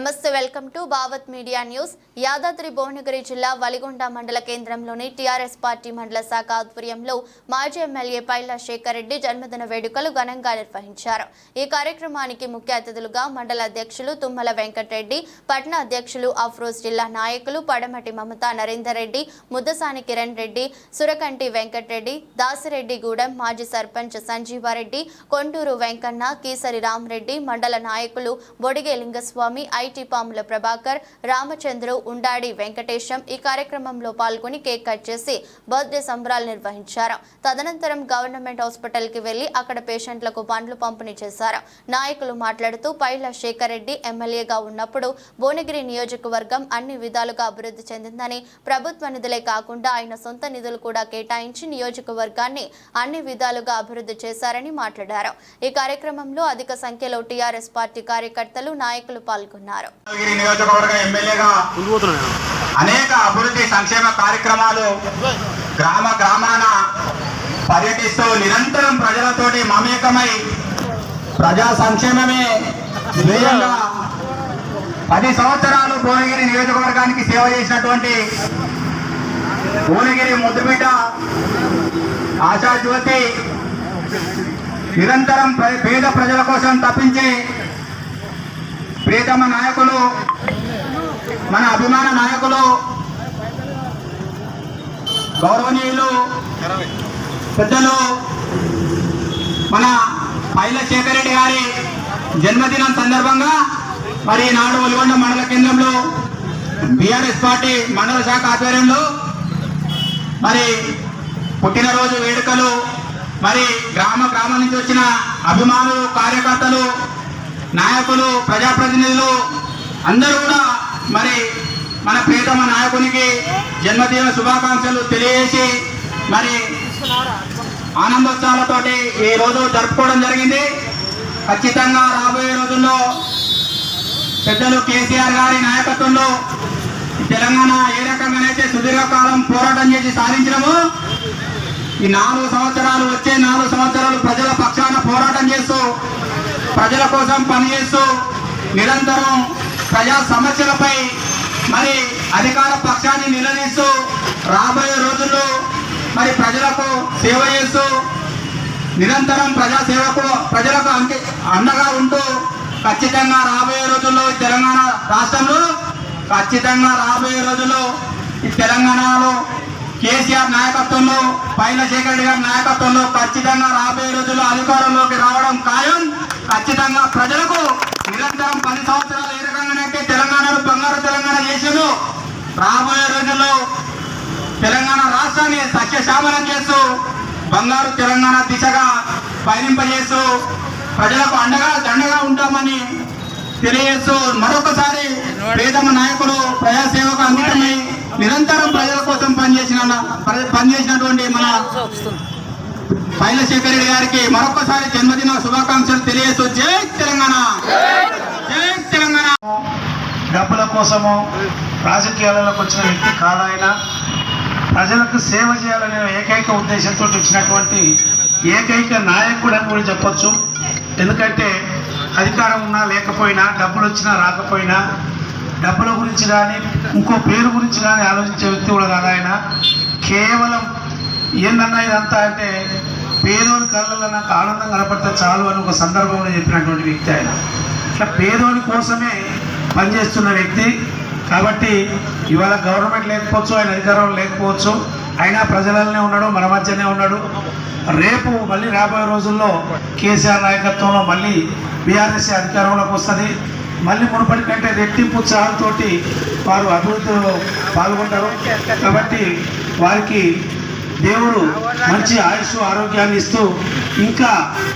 నమస్తే welcome to Bhavat media news. Yadadri Bhuvanagiri జిల్లా వలిగొండ మండల కేంద్రంలోని టీఆర్ఎస్ పార్టీ మండల శాఖ ఆధ్వర్యంలో మాజీ ఎమ్మెల్యే పైల శేఖర్ రెడ్డి జన్మదిన వేడుకలు ఘనంగా నిర్వహించారు. ఈ కార్యక్రమానికి ముఖ్య అతిథులుగా మండల అధ్యక్షులు తుమ్మల వెంకటరెడ్డి పట్న అధ్యక్షులు అఫ్రోజ్ జిల్లా నాయకులు పడమటి మమతా నరేందర్ రెడ్డి ముద్దసాని కిరణ్ రెడ్డి సురకంటి వెంకటరెడ్డి దాసిరెడ్డి గూడెం మాజీ సర్పంచ్ సంజీవారెడ్డి కొండూరు వెంకన్న కీసరి రామరెడ్డి మండల నాయకులు బొడిగే లింగస్వామి ఐ ఐటీ పాముల ప్రభాకర్ రామచంద్రు ఉండాడి వెంకటేశం ఈ కార్యక్రమంలో పాల్గొని కేక్ కట్ చేసి బర్త్డే సంబరాలు నిర్వహించారు. తదనంతరం గవర్నమెంట్ హాస్పిటల్కి వెళ్ళి అక్కడ పేషెంట్లకు పండ్లు పంపిణీ చేశారు. నాయకులు మాట్లాడుతూ పైల శేఖర్ రెడ్డి ఎమ్మెల్యేగా ఉన్నప్పుడు భువనగిరి నియోజకవర్గం అన్ని విధాలుగా అభివృద్ధి చెందిందని ప్రభుత్వ నిధులే కాకుండా ఆయన సొంత నిధులు కూడా కేటాయించి నియోజకవర్గాన్ని అన్ని విధాలుగా అభివృద్ధి చేశారని మాట్లాడారు. ఈ కార్యక్రమంలో అధిక సంఖ్యలో టీఆర్ఎస్ పార్టీ కార్యకర్తలు నాయకులు పాల్గొన్నారు. గిరి అనేక అభివృద్ధి సంక్షేమ కార్యక్రమాలు గ్రామ గ్రామాన పర్యటిస్తూ నిరంతరం ప్రజలతోటి మమేకమై ప్రజా సంక్షేమమే ధ్యేయంగా పది సంవత్సరాలు భువనగిరి నియోజకవర్గానికి సేవ చేసినటువంటి భువనగిరి ముద్దుబిడ్డ ఆశా జ్యోతి నిరంతరం పేద ప్రజల కోసం తప్పించి ప్రియతమ నాయకులు మన అభిమాన నాయకులు గౌరవనీయులు పెద్దలు మన పైల శేఖరెడ్డి గారి జన్మదినం సందర్భంగా మరి నాడు ఒలిగొండ మండల కేంద్రంలో బీఆర్ఎస్ పార్టీ మండల శాఖ ఆధ్వర్యంలో మరి పుట్టినరోజు వేడుకలు మరి గ్రామ గ్రామం నుంచి వచ్చిన అభిమానులు కార్యకర్తలు నాయకులు ప్రజాప్రతినిధులు అందరూ కూడా మరి మన ప్రియతమ నాయకునికి జన్మదిన శుభాకాంక్షలు తెలియజేసి మరి ఆనందోత్సవాలతోటి ఈ రోజు జరుపుకోవడం జరిగింది. ఖచ్చితంగా రాబోయే రోజుల్లో పెద్దలు కేసీఆర్ గారి నాయకత్వంలో తెలంగాణ ఏ రకంగానైతే సుదీర్ఘకాలం పోరాటం చేసి సాధించడము ఈ నాలుగు సంవత్సరాలు వచ్చే నాలుగు సంవత్సరాలు ప్రజల పక్షాన పోరాటం చేస్తూ ప్రజల కోసం పనిచేస్తూ నిరంతరం ప్రజా సమస్యలపై మరి అధికార పక్షాన్ని నిలదీస్తూ రాబోయే రోజుల్లో మరి ప్రజలకు సేవ చేస్తూ నిరంతరం ప్రజా సేవకు ప్రజలకు అంకి అండగా ఉంటూ ఖచ్చితంగా రాబోయే రోజుల్లో తెలంగాణ రాష్ట్రంలో ఖచ్చితంగా రాబోయే రోజుల్లో ఈ తెలంగాణలో కేసీఆర్ నాయకత్వంలో పైన శేఖర్ గారి నాయకత్వంలో ఖచ్చితంగా రాబోయే రోజుల్లో అధికారంలోకి రావడం ఖాయం. ఖచ్చితంగా ప్రజలకు నిరంతరం పది సంవత్సరాలు ఏ రకంగానైతే తెలంగాణను బంగారు తెలంగాణ చేసిందో రాబోయే రోజుల్లో తెలంగాణ రాష్ట్రాన్ని సత్యశామలం చేస్తూ బంగారు తెలంగాణ దిశగా పయనింపజేస్తూ ప్రజలకు అండగా దండగా ఉంటామని తెలియజేస్తూ మరొకసారి పేదమ నాయకులు ప్రజాసేవకు అంకితమై నిరంతరం ప్రజల కోసం పనిచేసిన పనిచేసినటువంటి మన పైలశేఖర్ రెడ్డి గారికి మరొకసారి జన్మదిన శుభాకాంక్షలు తెలియజేస్తూ జై తెలంగాణ. జై తెలంగాణ. డబ్బుల కోసము రాజకీయాలలోకి వచ్చిన వ్యక్తి కాదాయన ప్రజలకు సేవ చేయాలనే ఏకైక ఉద్దేశంతో వచ్చినటువంటి ఏకైక నాయకుడు అని కూడా చెప్పచ్చు. ఎందుకంటే అధికారం ఉన్నా లేకపోయినా డబ్బులు వచ్చినా రాకపోయినా డబ్బుల గురించి కానీ ఇంకో పేరు గురించి కానీ ఆలోచించే వ్యక్తి కూడా కాదు ఆయన కేవలం ఏందన్నా ఇదంతా అంటే పేదోని కళ్ళల్లో నాకు ఆనందం కనపడితే చాలు అని ఒక సందర్భంలో చెప్పినటువంటి వ్యక్తి ఆయన. ఇట్లా పేదోని కోసమే పనిచేస్తున్న వ్యక్తి. కాబట్టి ఇవాళ గవర్నమెంట్ లేకపోవచ్చు ఆయన అధికారంలో లేకపోవచ్చు అయినా ప్రజలనే ఉన్నాడు మన మధ్యనే ఉన్నాడు. రేపు మళ్ళీ రాబోయే రోజుల్లో కేసీఆర్ నాయకత్వంలో మళ్ళీ బీఆర్ఎస్ అధికారంలోకి వస్తుంది. మళ్ళీ మునుపటి కంటే రెట్టింపు ఉత్సాహంతోటి వారు అభివృద్ధిలో పాల్గొంటారు. కాబట్టి వారికి దేవుడు మంచి ఆయుష్ ఆరోగ్యాన్ని ఇస్తూ ఇంకా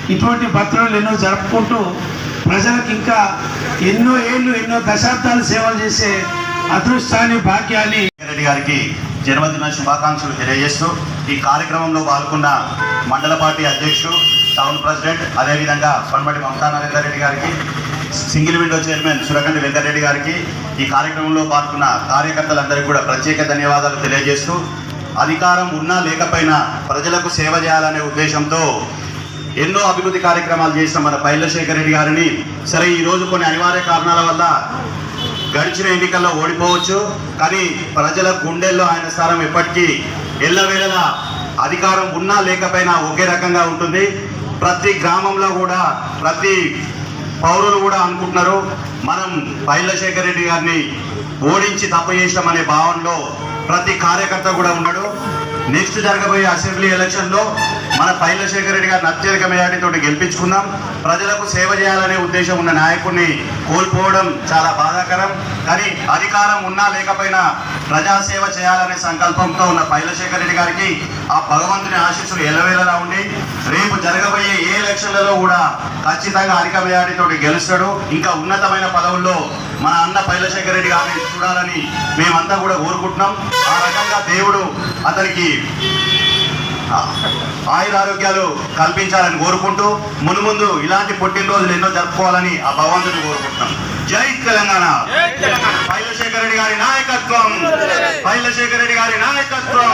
ఇటువంటి భద్రతలు ఎన్నో జరుపుకుంటూ ప్రజలకు ఇంకా ఎన్నో ఏళ్ళు ఎన్నో దశాబ్దాలు సేవలు చేసే అదృష్టాన్ని భాగ్యాన్ని రెడ్డి గారికి జన్మదిన శుభాకాంక్షలు తెలియజేస్తూ ఈ కార్యక్రమంలో పాల్గొన్న మండల పార్టీ అధ్యక్షుడు టౌన్ ప్రెసిడెంట్ అదేవిధంగా పనమటి మమతా నరేందర్ రెడ్డి గారికి single window chairman Surakandi Venkatreddy గారికి ఈ కార్యక్రమంలో పాల్గొన్న కార్యకర్తలందరికీ కూడా ప్రత్యేక ధన్యవాదాలు తెలియజేస్తూ అధికారం ఉన్నా లేకపోయినా ప్రజలకు సేవ చేయాలనే ఉద్దేశంతో ఎన్నో అభివృద్ధి కార్యక్రమాలు చేసిన మన పైలశేఖర్ రెడ్డి గారిని. సరే ఈరోజు కొన్ని అనివార్య కారణాల వల్ల గడిచిన ఎన్నికల్లో ఓడిపోవచ్చు. కానీ ప్రజల గుండెల్లో ఆయన స్థానం ఎప్పటికీ ఎల్లవేళలా అధికారం ఉన్నా లేకపోయినా ఒకే రకంగా ఉంటుంది. ప్రతి గ్రామంలో కూడా ప్రతి పౌరులు కూడా అనుకుంటున్నారు మనం పైలశేఖర్ రెడ్డి గారిని ఓడించి తప్ప చేసామనే భావనలో ప్రతి కార్యకర్త కూడా ఉన్నాడు. నెక్స్ట్ జరగబోయే అసెంబ్లీ ఎలక్షన్లో మన పైలశేఖర్ రెడ్డి గారిని అత్యధిక మెజార్టీతో గెలిపించుకున్నాం ప్రజలకు సేవ చేయాలనే ఉద్దేశం ఉన్న నాయకుడిని కోల్పోవడం చాలా బాధాకరం. కానీ అధికారం ఉన్నా లేకపోయినా ప్రజాసేవ చేయాలనే సంకల్పంతో ఉన్న పైలశేఖర్ రెడ్డి గారికి ఆ భగవంతుని ఆశీస్సులు ఎల్లవేళలా ఉండి రేపు జరగబోయే ఏ ఎలక్షన్లలో కూడా ఖచ్చితంగా అధిక మెజార్టీతో గెలుస్తాడు. ఇంకా ఉన్నతమైన పదవుల్లో మన అన్న పైలశేఖర్ రెడ్డి గారిని చూడాలని మేమంతా కూడా కోరుకుంటున్నాం. ఆ రకంగా దేవుడు అతనికి ఆయుర ఆరోగ్యాలు కల్పించాలని కోరుకుంటూ మునుముందు ఇలాంటి పుట్టినరోజులు ఎన్నో జరుపుకోవాలని ఆ భగవంతుని కోరుకుంటున్నాం. జై తెలంగాణ. పైలశేఖర రెడ్డి గారి నాయకత్వం. పైలశేఖర రెడ్డి గారి నాయకత్వం.